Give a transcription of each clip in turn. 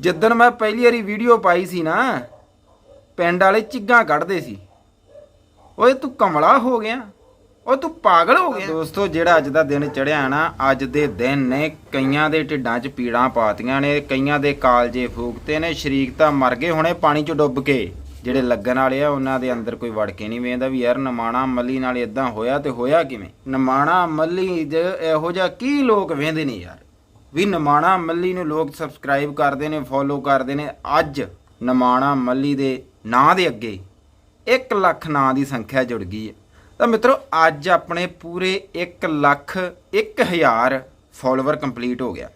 ਜਿੱਦਣ ਮੈਂ ਪਹਿਲੀ ਵਾਰੀ ਵੀਡੀਓ ਪਾਈ ਸੀ ਨਾ, ਪਿੰਡ ਵਾਲੇ ਚਿੱਗਾਂ ਕੱਢਦੇ ਸੀ। ਓਏ ਤੂੰ ਕਮਲਾ ਹੋ ਗਿਆ। ਓ ਤੂੰ ਪਾਗਲ ਹੋ ਗਿਆ। ਦੋਸਤੋ, ਜਿਹੜਾ ਅੱਜ ਦਾ ਦਿਨ ਚੜਿਆ ਨਾ, ਅੱਜ ਦੇ ਦਿਨ ਨੇ ਕਈਆਂ ਦੇ ਢਿੱਡਾਂ 'ਚ ਪੀੜਾਂ ਪਾਤੀਆਂ ਨੇ, ਕਈਆਂ ਦੇ ਕਾਲਜੇ ਫੂਕਤੇ ਨੇ, ਸ਼ਰੀਕ ਤਾਂ ਮਰ ਗਏ ਹੁਣੇ ਪਾਣੀ 'ਚ ਡੁੱਬ ਕੇ। ਜਿਹੜੇ ਲੱਗਣ ਵਾਲੇ ਆ, ਉਹਨਾਂ ਦੇ ਅੰਦਰ ਕੋਈ ਵੜ ਕੇ ਨਹੀਂ ਵੇਂਦਾ ਵੀ ਯਾਰ ਨਮਾਣਾ ਮੱਲੀ ਨਾਲ ਇਦਾਂ ਹੋਇਆ ਤੇ ਹੋਇਆ ਕਿਵੇਂ? ਨਮਾਣਾ ਮੱਲੀ ਦੇ ਇਹੋ ਜਿਹਾ ਕੀ ਲੋਕ ਵੇਂਦੇ ਨੇ ਯਾਰ? ਵੀ ਨਮਾਣਾ ਮੱਲੀ ਨੂੰ ਲੋਕ ਸਬਸਕ੍ਰਾਈਬ ਕਰਦੇ ਨੇ ਫੋਲੋ ਕਰਦੇ ਨੇ। ਅੱਜ ਨਮਾਣਾ ਮੱਲੀ ਦੇ ਨਾਂ ਦੇ ਅੱਗੇ 1 ਲੱਖ ਨਾਂ ਦੀ ਸੰਖਿਆ ਜੁੜ ਗਈ ਹੈ। ਤਾਂ ਮਿੱਤਰੋ, ਅੱਜ ਆਪਣੇ ਪੂਰੇ 1 ਲੱਖ 1000 ਫਾਲੋਅਰ ਕੰਪਲੀਟ ਹੋ ਗਿਆ।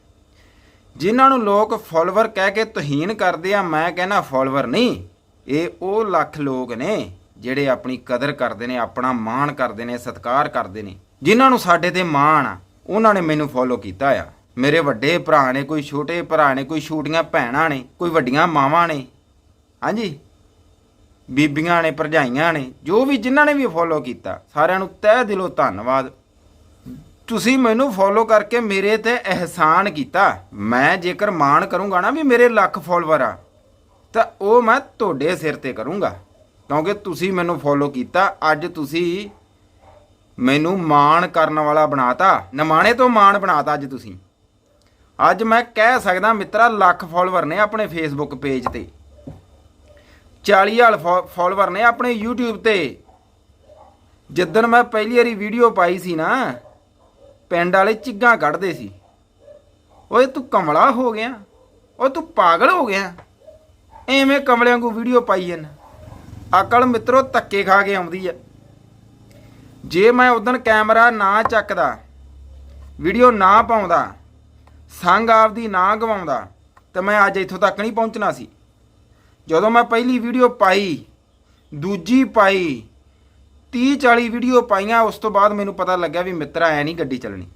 ਜਿਨ੍ਹਾਂ ਨੂੰ ਲੋਕ ਫਾਲੋਅਰ ਕਹਿ ਕੇ ਤੋਹੀਨ ਕਰਦੇ ਆ, ਮੈਂ ਕਹਿੰਦਾ ਫਾਲੋਅਰ ਨਹੀਂ, ਇਹ ਉਹ ਲੱਖ ਲੋਕ ਨੇ ਜਿਹੜੇ ਆਪਣੀ ਕਦਰ ਕਰਦੇ ਨੇ, ਆਪਣਾ ਮਾਣ ਕਰਦੇ ਨੇ, ਸਤਿਕਾਰ ਕਰਦੇ ਨੇ। ਜਿਨ੍ਹਾਂ ਨੂੰ ਸਾਡੇ ਤੇ ਮਾਣ ਆ, ਉਹਨਾਂ ਨੇ ਮੈਨੂੰ ਫੋਲੋ ਕੀਤਾ ਆ। ਮੇਰੇ ਵੱਡੇ ਭਰਾ ਨੇ, ਕੋਈ ਛੋਟੇ ਭਰਾ ਨੇ, ਕੋਈ ਛੋਟੀਆਂ ਭੈਣਾਂ ਨੇ, ਕੋਈ ਵੱਡੀਆਂ ਮਾਵਾਂ ਨੇ, ਹਾਂਜੀ? ਬੀਬੀਆਂ ਨੇ, ਭਰਜਾਈਆਂ ਨੇ, ਜੋ ਵੀ ਜਿਨ੍ਹਾਂ ਨੇ ਵੀ ਫੋਲੋ ਕੀਤਾ, ਸਾਰਿਆਂ ਨੂੰ ਤਹਿ ਦਿਲੋਂ ਧੰਨਵਾਦ। ਤੁਸੀਂ ਮੈਨੂੰ ਫੋਲੋ ਕਰਕੇ ਮੇਰੇ ਤੇ ਅਹਿਸਾਨ ਕੀਤਾ। ਮੈਂ ਜੇਕਰ ਮਾਣ ਕਰੂੰਗਾ ਨਾ ਵੀ ਮੇਰੇ ਲੱਖ ਫੋਲੋਵਰ ਆ, ਤਾਂ ਉਹ ਮੈਂ ਤੁਹਾਡੇ ਸਿਰ ਤੇ ਕਰੂੰਗਾ। ਕਿਉਂਕਿ ਤੁਸੀਂ ਮੈਨੂੰ ਫੋਲੋ ਕੀਤਾ, ਅੱਜ ਤੁਸੀਂ ਮੈਨੂੰ ਮਾਣ ਕਰਨ ਵਾਲਾ ਬਣਾਤਾ। ਨਮਾਣੇ ਤੋਂ ਮਾਣ ਬਣਾਤਾ ਅੱਜ ਤੁਸੀਂ। ਅੱਜ ਮੈਂ ਕਹਿ ਸਕਦਾ ਮਿੱਤਰਾ, ਲੱਖ ਫੋਲੋਵਰ ਨੇ ਆਪਣੇ ਫੇਸਬੁੱਕ ਪੇਜ ਤੇ। 40 ਹਾਲ ਫੋਲੋਵਰ ਨੇ ਆਪਣੇ YouTube ਤੇ। ਜਿੱਦਣ ਮੈਂ ਪਹਿਲੀ ਵਾਰੀ ਵੀਡੀਓ ਪਾਈ ਸੀ ਨਾ, ਪਿੰਡ ਵਾਲੇ ਚਿੱਗਾਂ ਕੱਢਦੇ ਸੀ। ਓਏ, ਤੂੰ ਕਮਲਾ ਹੋ ਗਿਆ। ਓ ਤੂੰ ਪਾਗਲ ਹੋ ਗਿਆ। ਐਵੇਂ ਕਮਲਿਆਂ ਨੂੰ ਵੀਡੀਓ ਪਾਈ ਜਨ ਅਕਲ ਮਿੱਤਰੋ, ਧੱਕੇ ਖਾ ਕੇ ਆਉਂਦੀ ਆ। ਜੇ ਮੈਂ ਉਦੋਂ ਕੈਮਰਾ ਨਾ ਚੱਕਦਾ ਵੀਡੀਓ ਨਾ ਪਾਉਂਦਾ ਸੰਗ ਆਪਦੀ ਨਾ ਗਵਾਉਂਦਾ, ਤਾਂ ਮੈਂ ਅੱਜ ਇੱਥੋਂ ਤੱਕ ਨਹੀਂ ਪਹੁੰਚਣਾ ਸੀ। ਜਦੋਂ ਮੈਂ ਪਹਿਲੀ ਵੀਡੀਓ ਪਾਈ, ਦੂਜੀ ਪਾਈ 30 40 ਵੀਡੀਓ ਪਾਈਆਂ, ਉਸ ਤੋਂ ਬਾਅਦ ਮੈਨੂੰ ਪਤਾ ਲੱਗਿਆ ਵੀ ਮਿੱਤਰਾ, ਐ ਨਹੀਂ ਗੱਡੀ ਚੱਲਣੀ।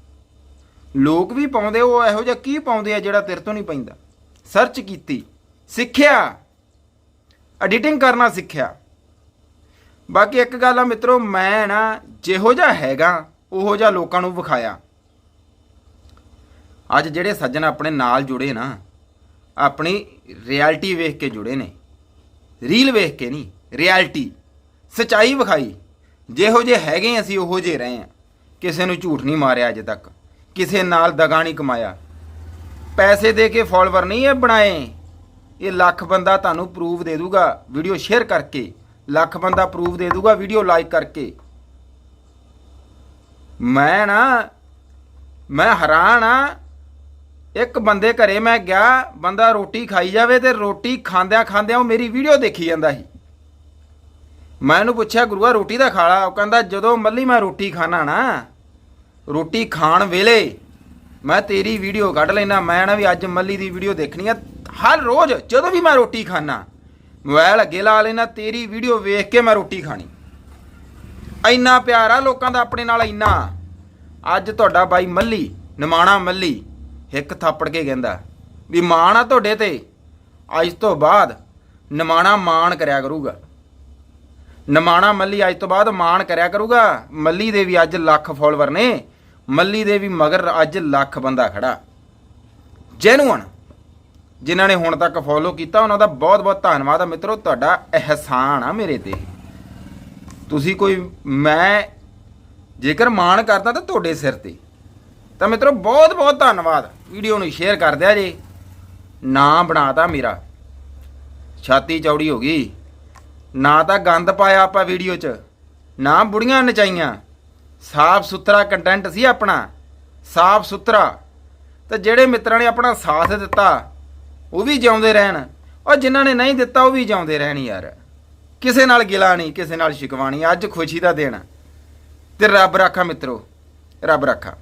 ਲੋਕ ਵੀ ਪਾਉਂਦੇ, ਉਹ ਇਹੋ ਜਿਹਾ ਕੀ ਪਾਉਂਦੇ ਆ ਜਿਹੜਾ ਤੇਰੇ ਤੋਂ ਨਹੀਂ ਪੈਂਦਾ? ਸਰਚ ਕੀਤੀ, ਸਿੱਖਿਆ। ਐਡੀਟਿੰਗ ਕਰਨਾ ਸਿੱਖਿਆ। ਬਾਕੀ ਇੱਕ ਗੱਲ ਆ ਮਿੱਤਰੋ, ਮੈਂ ਨਾ ਜਿਹੋ ਜਿਹਾ ਹੈਗਾ, ਉਹੋ ਜਿਹਾ ਲੋਕਾਂ ਨੂੰ ਵਿਖਾਇਆ। ਅੱਜ ਜਿਹੜੇ ਸੱਜਣ ਆਪਣੇ ਨਾਲ ਜੁੜੇ ਨਾ, ਆਪਣੀ ਰਿਐਲਿਟੀ ਵੇਖ ਕੇ ਜੁੜੇ ਨੇ। ਰੀਲ ਵੇਖ ਕੇ ਨਹੀਂ ਰਿਐਲਿਟੀ ਸਚਾਈ ਵਿਖਾਈ। ਜਿਹੋ ਜੇ ਹੈਗੇ ਅਸੀਂ, ਉਹੋ ਜੇ ਰਹੇ ਆ ਕਿਸੇ ਨੂੰ ਝੂਠ ਨਹੀਂ ਮਾਰਿਆ ਅਜੇ ਤੱਕ। ਕਿਸੇ ਨਾਲ ਦਗਾ ਨਹੀਂ ਕਮਾਇਆ। ਪੈਸੇ ਦੇ ਕੇ ਫਾਲੋਅਰ ਨਹੀਂ ਇਹ ਬਣਾਏ। ਇਹ ਲੱਖ ਬੰਦਾ ਤੁਹਾਨੂੰ ਪ੍ਰੂਫ ਦੇ ਦੂਗਾ ਵੀਡੀਓ ਸ਼ੇਅਰ ਕਰਕੇ। ਲੱਖ ਬੰਦਾ ਪ੍ਰੂਫ ਦੇ ਦੂਗਾ ਵੀਡੀਓ ਲਾਈਕ ਕਰਕੇ। ਮੈਂ ਨਾ, ਮੈਂ ਹੈਰਾਨ ਆ ਇੱਕ ਬੰਦੇ ਘਰੇ ਮੈਂ ਗਿਆ, ਬੰਦਾ ਰੋਟੀ ਖਾਈ ਜਾਵੇ ਤੇ ਰੋਟੀ ਖਾਂਦਿਆਂ ਖਾਂਦਿਆਂ ਉਹ ਮੇਰੀ ਵੀਡੀਓ ਦੇਖੀ ਜਾਂਦਾ ਸੀ। ਮੈਂ ਉਹਨੂੰ ਪੁੱਛਿਆ, ਗੁਰੂਆ ਰੋਟੀ ਦਾ ਖਾਲਾ? ਉਹ ਕਹਿੰਦਾ, ਜਦੋਂ ਮੱਲੀ ਮੈਂ ਰੋਟੀ ਖਾਣਾ ਨਾ, ਰੋਟੀ ਖਾਣ ਵੇਲੇ ਮੈਂ ਤੇਰੀ ਵੀਡੀਓ ਕੱਢ ਲੈਣਾ ਮੈਂ ਨਾ ਵੀ ਅੱਜ ਮੱਲੀ ਦੀ ਵੀਡੀਓ ਦੇਖਣੀ ਆ। ਹਰ ਰੋਜ਼ ਜਦੋਂ ਵੀ ਮੈਂ ਰੋਟੀ ਖਾਣਾ ਮੋਬਾਈਲ ਅੱਗੇ ਲਾ ਲੈਣਾ ਤੇਰੀ ਵੀਡੀਓ ਵੇਖ ਕੇ ਮੈਂ ਰੋਟੀ ਖਾਣੀ। ਇੰਨਾ ਪਿਆਰ ਆ ਲੋਕਾਂ ਦਾ ਆਪਣੇ ਨਾਲ ਇੰਨਾ। ਅੱਜ ਤੁਹਾਡਾ ਬਾਈ ਮੱਲੀ, ਨਿਮਾਣਾ ਮੱਲੀ ਹਿੱਕ ਥਾਪੜ ਕੇ ਕਹਿੰਦਾ, ਵੀ ਮਾਣ ਆ ਤੁਹਾਡੇ ਤੇ। ਅੱਜ ਤੋਂ ਬਾਅਦ ਨਿਮਾਣਾ ਮਾਣ ਕਰਿਆ ਕਰੂਗਾ। ਨਿਮਾਣਾ ਮੱਲੀ ਅੱਜ ਤੋਂ ਬਾਅਦ ਮਾਣ ਕਰਿਆ ਕਰੂਗਾ। ਮੱਲੀ ਦੇ ਵੀ ਅੱਜ ਲੱਖ ਫੋਲੋਵਰ ਨੇ। ਮੱਲੀ ਦੇ ਵੀ ਮਗਰ ਅੱਜ ਲੱਖ ਬੰਦਾ ਖੜਾ। ਜੈਨੂਅਨ ਜਿਨ੍ਹਾਂ ਨੇ ਹੁਣ ਤੱਕ ਫੋਲੋ ਕੀਤਾ, ਉਹਨਾਂ ਦਾ ਬਹੁਤ ਬਹੁਤ ਧੰਨਵਾਦ ਆ ਮਿੱਤਰੋ। ਤੁਹਾਡਾ ਅਹਿਸਾਨ ਆ ਮੇਰੇ ਤੇ। ਤੁਸੀਂ ਕੋਈ ਮੈਂ ਜੇਕਰ ਮਾਣ ਕਰਦਾ ਤਾਂ ਤੁਹਾਡੇ ਸਿਰ ਤੇ। ਤਾਂ ਮਿੱਤਰੋ, ਬਹੁਤ ਬਹੁਤ ਧੰਨਵਾਦ। ਵੀਡੀਓ ਨੂੰ ਸ਼ੇਅਰ ਕਰ ਦਿਆ ਜੇ। ਨਾਂ ਬਣਾਤਾ ਮੇਰਾ। ਛਾਤੀ ਚੌੜੀ ਹੋ ਗਈ। ਨਾ ਤਾਂ ਗੰਦ ਪਾਇਆ ਆਪਾਂ ਵੀਡੀਓ 'ਚ। ਨਾ ਬੁੜੀਆਂ ਨਚਾਈਆਂ। ਸਾਫ਼ ਸੁਥਰਾ ਕੰਟੈਂਟ ਸੀ ਆਪਣਾ। ਸਾਫ਼ ਸੁਥਰਾ। ਤੇ ਜਿਹੜੇ ਮਿੱਤਰਾਂ ਨੇ ਆਪਣਾ ਸਾਥ ਦਿੱਤਾ, ਉਹ ਵੀ ਜਿਉਂਦੇ ਰਹਿਣ। ਔਰ ਜਿਨ੍ਹਾਂ ਨੇ ਨਹੀਂ ਦਿੱਤਾ, ਉਹ ਵੀ ਜਿਉਂਦੇ ਰਹਿਣ ਯਾਰ। ਕਿਸੇ ਨਾਲ ਗਿਲਾ ਨਹੀਂ, ਕਿਸੇ ਨਾਲ ਸ਼ਿਕਵਾ ਨਹੀਂ। ਅੱਜ ਖੁਸ਼ੀ ਦਾ ਦਿਨ। ਤੇ ਰੱਬ ਰਾਖਾ ਮਿੱਤਰੋ। ਰੱਬ ਰਾਖਾ।